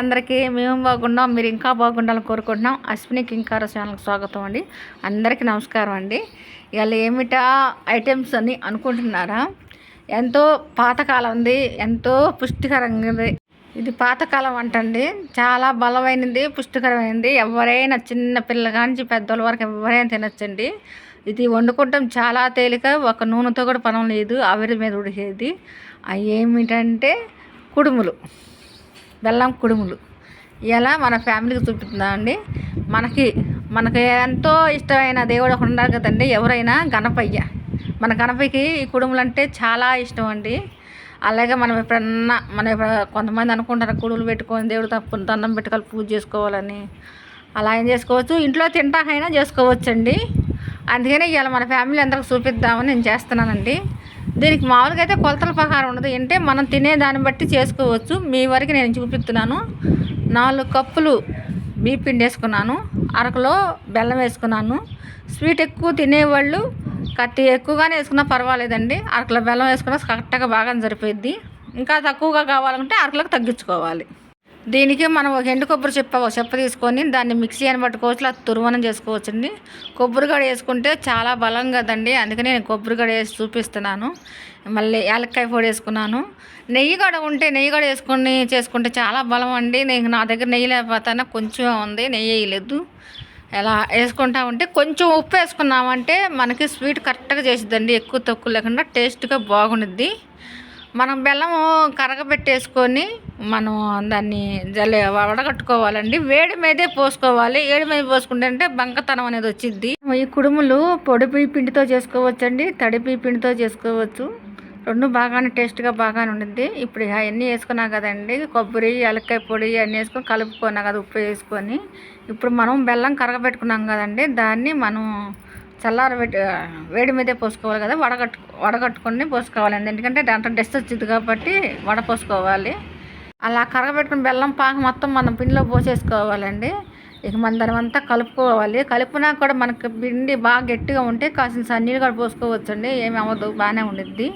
అందరికీ మేము బాగున్నాం మీరు ఇంకా బాగుండాలని కోరుకుంటున్నాం. అశ్విని కింకార ఛానల్కి స్వాగతం అండి. అందరికీ నమస్కారం అండి. ఇవాళ ఏమిటా ఐటమ్స్ అని అనుకుంటున్నారా? ఎంతో పాతకాలం ఉంది ఎంతో పుష్టికరంగా ఉంది. ఇది పాతకాలం వంట అండి. చాలా బలమైనది పుష్టికరమైనది. ఎవరైనా చిన్న పిల్ల కానించి పెద్దోళ్ళ వరకు ఎవరైనా తినచ్చండి. ఇది వండుకోవటం చాలా తేలిక ఒక నూనెతో కూడా పనం లేదు ఆవిరి మీద ఉడికేది. అవి ఏమిటంటే కుడుములు. బెల్లం కుడుములు. ఇలా మన ఫ్యామిలీకి చూపిస్తుందామండి మనకి మనకి ఎంతో ఇష్టమైన దేవుడు ఒకడు ఉన్నారు కదండి ఎవరైనా గణపయ్య. మన గణపయ్యకి ఈ కుడుములు అంటే చాలా ఇష్టం అండి. అలాగే మనం ఎప్పుడన్నా మనం కొంతమంది అనుకుంటారు కుడుములు పెట్టుకొని దేవుడు తప్పు దండం పెట్టుకోవాలి పూజ చేసుకోవాలని. అలా ఏం చేసుకోవచ్చు? ఇంట్లో తింటాకైనా చేసుకోవచ్చండి. అందుకనే ఇవాళ మన ఫ్యామిలీ అందరికి చూపిద్దామని నేను చేస్తున్నానండి. దీనికి మామూలుగా అయితే కొలతల ప్రకారం ఉండదు. అంటే మనం తినే దాన్ని బట్టి చేసుకోవచ్చు. మీ వరకు నేను చూపిస్తున్నాను. నాలుగు కప్పులు బీపిండి వేసుకున్నాను. అరకులో బెల్లం వేసుకున్నాను. స్వీట్ ఎక్కువ తినేవాళ్ళు కత్తి ఎక్కువగానే వేసుకున్నా పర్వాలేదండి. అరకులో బెల్లం వేసుకున్నా కరెక్ట్గా బాగా సరిపోయిద్ది. ఇంకా తక్కువగా కావాలంటే అరకులకు తగ్గించుకోవాలి. దీనికి మనం ఒక ఎండు కొబ్బరి చెప్ప ఒక చెప్ప తీసుకొని దాన్ని మిక్సీ అని పట్టుకోవచ్చు లేదా తురుమనం చేసుకోవచ్చండి. కొబ్బరి గడ వేసుకుంటే చాలా బలం కదండి. అందుకని నేను కొబ్బరి వేసి చూపిస్తున్నాను. మళ్ళీ యాలక్కాయ పొడి వేసుకున్నాను. నెయ్యి గడ ఉంటే నెయ్యి గడ వేసుకొని చేసుకుంటే చాలా బలం అండి. నేను నా దగ్గర నెయ్యి లేకపోతే కొంచెం ఉంది నెయ్యి వేయలేదు. ఎలా వేసుకుంటా ఉంటే కొంచెం ఉప్పు వేసుకున్నామంటే మనకి స్వీట్ కరెక్ట్గా చేసిద్దండి. ఎక్కువ తక్కువ లేకుండా టేస్ట్గా బాగుండిద్ది. మనం బెల్లము కరగబెట్టేసుకొని మనం దాన్ని జల్ల వడగట్టుకోవాలండి. వేడి మీదే పోసుకోవాలి. వేడి మీద పోసుకుంటే అంటే బంకతనం అనేది వచ్చింది ఈ కుడుములు పొడిపి పిండితో చేసుకోవచ్చండి. తడిపి పిండితో చేసుకోవచ్చు. రెండు బాగానే టేస్ట్గా బాగానే ఉండింది ఇప్పుడు అవన్నీ వేసుకున్నా కదండి. కొబ్బరి ఎలక్కాయ పొడి అన్నీ వేసుకొని కలుపుకున్నా కదా ఉప్పు వేసుకొని. ఇప్పుడు మనం బెల్లం కరగబెట్టుకున్నాం కదండి. దాన్ని మనం చల్లారబెట్టి వేడి మీదే పోసుకోవాలి కదా. వడగట్టు వడగట్టుకొని పోసుకోవాలి. ఎందుకంటే దాంట్లో డస్ట్ వచ్చింది కాబట్టి వడ పోసుకోవాలి అలా కరగబెట్టుకుని బెల్లం పాక మొత్తం మనం పిండిలో పోసేసుకోవాలండి. ఇక మన దాని అంతా కలుపుకోవాలి. కలిపినా కూడా మనకు పిండి బాగా గట్టిగా ఉంటే కాసిన నీళ్ళు కూడా పోసుకోవచ్చండి. ఏమి అవ్వదు బాగానే ఉండిద్ది.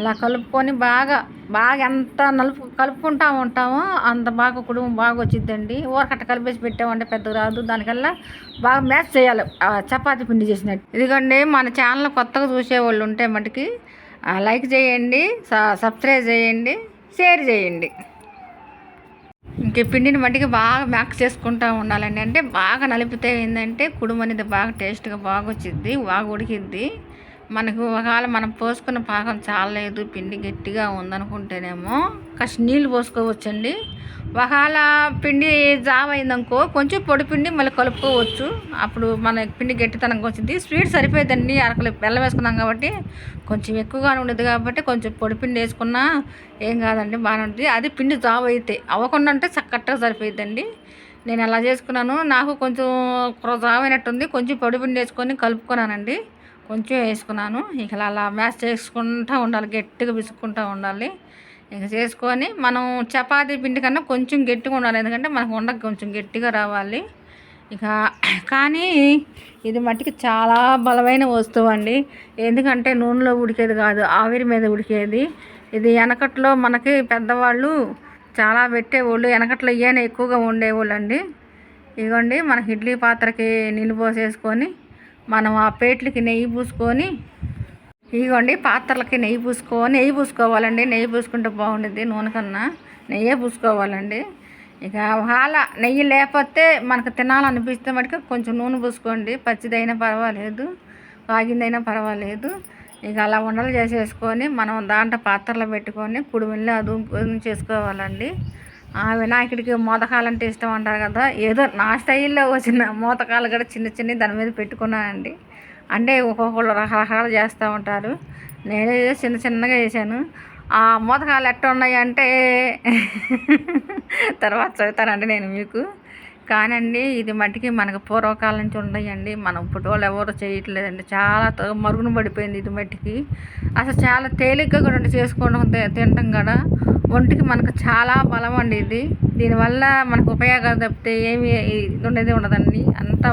ఇలా కలుపుకొని బాగా బాగా ఎంత నలుపు కలుపుకుంటా ఉంటామో అంత బాగా కుటుంబం బాగా వచ్చిద్దండి. ఊరకట్ట కలిపేసి పెట్టామంటే పెద్దగా రాదు. దానికల్లా బాగా మ్యాచ్ చేయాలి. చపాతి పిండి చేసినట్టు. ఇదిగోండి మన ఛానల్ కొత్తగా చూసేవాళ్ళు ఉంటే మటుకి లైక్ చేయండి సబ్స్క్రైబ్ చేయండి షేర్ చేయండి. ఇంక పిండిని మట్టికి బాగా మ్యాక్స్ చేసుకుంటూ ఉండాలండి. అంటే బాగా నలిపితే ఏంటంటే కుడుము అనేది బాగా టేస్ట్గా బాగా వచ్చింది బాగా ఉడికిద్ది. మనకు ఒకవేళ మనం పోసుకున్న పాకం చాలలేదు పిండి గట్టిగా ఉందనుకుంటేనేమో కాస్త నీళ్ళు పోసుకోవచ్చండి. ఒకవేళ పిండి జావ అయిందనుకో కొంచెం పొడి పిండి మళ్ళీ కలుపుకోవచ్చు. అప్పుడు మన పిండి గట్టితనంగా వచ్చింది. స్వీట్ సరిపోయిందండి. అరకలు బెల్లం వేసుకున్నాం కాబట్టి కొంచెం ఎక్కువగానే ఉండేది కాబట్టి కొంచెం పొడి పిండి వేసుకున్నా ఏం కాదండి బాగానే ఉంటుంది. అది పిండి జావ అయితే అవ్వకుండా అంటే చక్కగా సరిపోయిద్దండి. నేను అలా చేసుకున్నాను. నాకు కొంచెం జావ అయినట్టుంది కొంచెం పొడి పిండి వేసుకొని కలుపుకున్నానండి. కొంచెం వేసుకున్నాను. ఇక అలా మ్యాష్ చేసుకుంటూ ఉండాలి గట్టిగా విసుక్కుంటూ ఉండాలి. ఇక చేసుకొని మనం చపాతీ పిండి కన్నా కొంచెం గట్టిగా ఉండాలి. ఎందుకంటే మనకు ఉండక కొంచెం గట్టిగా రావాలి. ఇక కానీ ఇది మట్టికి చాలా బలమైన వస్తువు అండి. ఎందుకంటే నూనెలో ఉడికేది కాదు ఆవిరి మీద ఉడికేది. ఇది వెనకట్లో మనకి పెద్దవాళ్ళు చాలా పెట్టేవాళ్ళు వెనకట్లో ఇయ్యనే ఎక్కువగా ఉండేవాళ్ళు అండి ఇదిగోండి మనకి ఇడ్లీ పాత్రకి నీళ్ళు పోసేసుకొని మనం ఆ పేట్లకి నెయ్యి పూసుకొని ఇగోండి పాత్రలకి నెయ్యి పూసుకో నెయ్యి పూసుకోవాలండి. నెయ్యి పూసుకుంటే బాగుంటుంది నూనె కన్నా. నెయ్యే పూసుకోవాలండి. ఇక హాల నెయ్యి లేకపోతే మనకు తినాలనిపిస్తే మటుకు కొంచెం నూనె పూసుకోండి. పచ్చిదైనా పర్వాలేదు వాగిందైనా పర్వాలేదు. ఇక అలా ఉండలు చేసేసుకొని మనం దాంట్లో పాత్రలో పెట్టుకొని కుడిమిల్లి అదుముకొని చేసుకోవాలండి. ఆ వినాయకుడికి మోదకాలంటే ఇష్టం అంటారు కదా ఏదో నా స్టైల్లో వచ్చిన మోదకాలు కూడా చిన్న చిన్న దాని మీద పెట్టుకున్నానండి. అంటే ఒక్కొక్కళ్ళు రకరకాలు చేస్తూ ఉంటారు. నేనేదో చిన్న చిన్నగా చేశాను ఆ మోదకాలు ఎట్ట ఉన్నాయి అంటే తర్వాత చదువుతానండి నేను మీకు. కానండి ఇది మట్టికి మనకు పూర్వకాలం నుంచి ఉన్నాయండి మనం ఫోటోలు ఎవరు చేయట్లేదండి. చాలా మరుగున పడిపోయింది ఇది మట్టికి. అసలు చాలా తేలిగ్గా కూడా చేసుకోవడం తినటం కూడా ఒంటికి మనకు చాలా బలం అండి ఇది. దీనివల్ల మనకు ఉపయోగాలు తప్పితే ఏమి ఇది ఉండేది ఉండదండి. అంత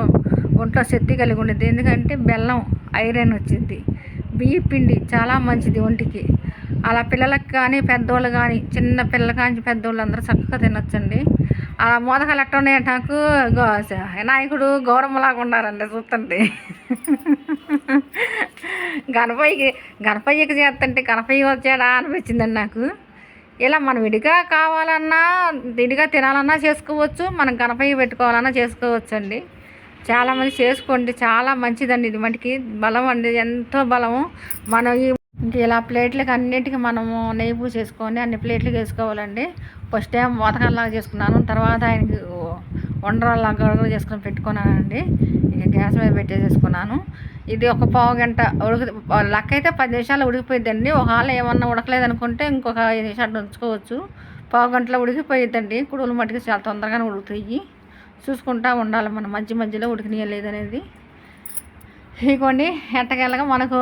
ఒంట్లో శక్తి కలిగి ఉండేది. ఎందుకంటే బెల్లం ఐరన్ వచ్చింది. బియ్య పిండి చాలా మంచిది ఒంటికి. అలా పిల్లలకు కానీ పెద్దోళ్ళు కానీ చిన్న పిల్లలు కానీ పెద్దోళ్ళు అందరూ చక్కగా తినొచ్చండి. అలా మోదకాలు ఎట్ట ఉన్నాయి నాకు గో వినాయకుడు గౌరమ్మలాగా ఉన్నారండి చూస్తుంటే గణపయ్యకి గణపయ్యకి చేస్తుంటే గణపయ్య వచ్చాడా అనిపించిందండి నాకు. ఇలా మనం విడిగా కావాలన్నా విడిగా తినాలన్నా చేసుకోవచ్చు మనం గణపయ్య పెట్టుకోవాలన్నా చేసుకోవచ్చు అండి చాలామంది చేసుకోండి చాలా మంచిదండి ఇది. మటుకి బలం అండి ఎంతో బలము. మనం ఈ ఇంక ఇలా ప్లేట్లకి అన్నిటికీ మనము నెయ్యి పూసేసుకొని అన్ని ప్లేట్లకు వేసుకోవాలండి. ఫస్ట్ టైం మోతకల్లాగా చేసుకున్నాను. తర్వాత ఆయనకి వండరాల్లాగా కూడా చేసుకొని పెట్టుకున్నానండి. ఇక గ్యాస్ మీద పెట్టేసేసుకున్నాను. ఇది ఒక పావు గంట ఉడక లక్క అయితే పది నిమిషాలు ఉడికిపోయిద్దండి. ఒకవేళ ఏమన్నా ఉడకలేదు అనుకుంటే ఇంకొక ఐదు నిమిషాలు ఉంచుకోవచ్చు. పావు గంటలో ఉడికిపోయిద్దండి. కుడువులు మట్టుకు చాలా తొందరగానే ఉడుకుతాయి. చూసుకుంటా ఉండాలి మనం. మధ్య మధ్యలో ఉడికినీయలేదు అనేది ఇదిగోండి ఎట్టకెళ్ళగా మనకు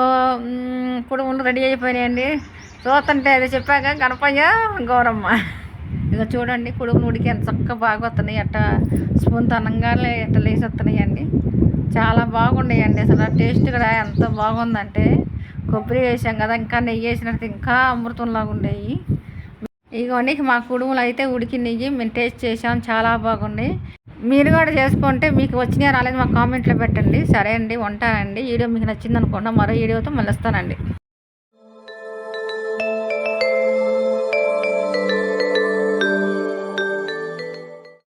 కుడుములు రెడీ అయిపోయినాయండి. చూస్తుంటే అది చెప్పాక గణపయ్య గౌరమ్మ ఇక చూడండి కుడుములు ఉడికి ఎంత చక్కగా బాగా వస్తున్నాయి అట్ట స్పూన్ తనంగా ఎట్ట లేసి వస్తున్నాయండి చాలా బాగున్నాయండి అసలు టేస్ట్ కూడా ఎంత బాగుందంటే కొబ్బరి వేసాం కదా ఇంకా నెయ్యి వేసినట్టు ఇంకా అమృతంలాగా ఉండేవి ఇగోండి మా కుడుములు అయితే ఉడికి నెయ్యి మేము టేస్ట్ చేసాం చాలా బాగున్నాయి. మీరు కూడా చేసుకుంటే మీకు వచ్చినా రాలేదు మా కామెంట్లో పెట్టండి. సరే అండి ఉంటానండి. వీడియో మీకు నచ్చింది అనుకోండి మరో వీడియోతో మళ్ళీ వస్తానండి